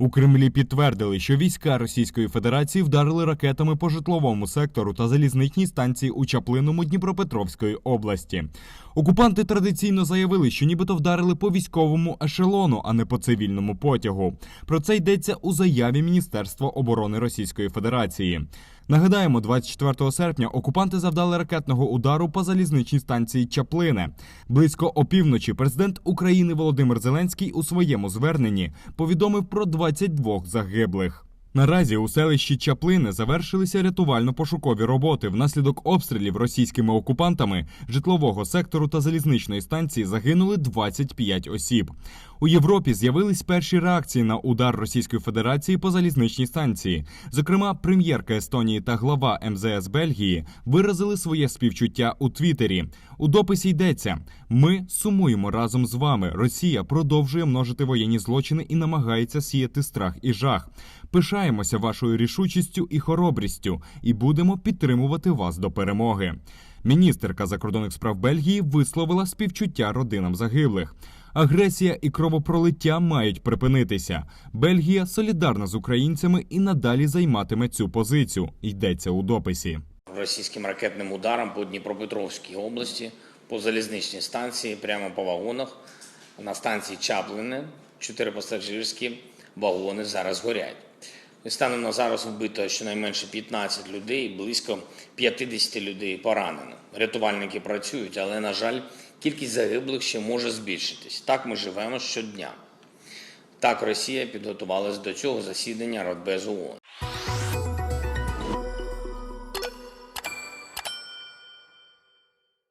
У Кремлі підтвердили, що війська Російської Федерації вдарили ракетами по житловому сектору та залізничній станції у Чаплиному Дніпропетровської області. Окупанти традиційно заявили, що нібито вдарили по військовому ешелону, а не по цивільному потягу. Про це йдеться у заяві Міністерства оборони Російської Федерації. Нагадаємо, 24 серпня окупанти завдали ракетного удару по залізничній станції Чаплине. Близько опівночі президент України Володимир Зеленський у своєму зверненні повідомив про 22 загиблих. Наразі у селищі Чаплине завершилися рятувально-пошукові роботи. Внаслідок обстрілів російськими окупантами житлового сектору та залізничної станції загинули 25 осіб. У Європі з'явились перші реакції на удар Російської Федерації по залізничній станції. Зокрема, прем'єрка Естонії та глава МЗС Бельгії виразили своє співчуття у Твіттері. У дописі йдеться: ми сумуємо разом з вами. Росія продовжує множити воєнні злочини і намагається сіяти страх і жах. Пишаємося вашою рішучістю і хоробрістю, і будемо підтримувати вас до перемоги. Міністерка закордонних справ Бельгії висловила співчуття родинам загиблих. Агресія і кровопролиття мають припинитися. Бельгія солідарна з українцями і надалі займатиме цю позицію. Йдеться у дописі. російським ракетним ударом по Дніпропетровській області, по залізничній станції, прямо по вагонах. На станції Чаплине чотири пасажирські вагони зараз горять. Станом на зараз вбито щонайменше 15 людей, близько 50 людей поранено. Рятувальники працюють, але, на жаль, кількість загиблих ще може збільшитись. Так ми живемо щодня. Так Росія підготувалась до цього засідання Радбезу ООН.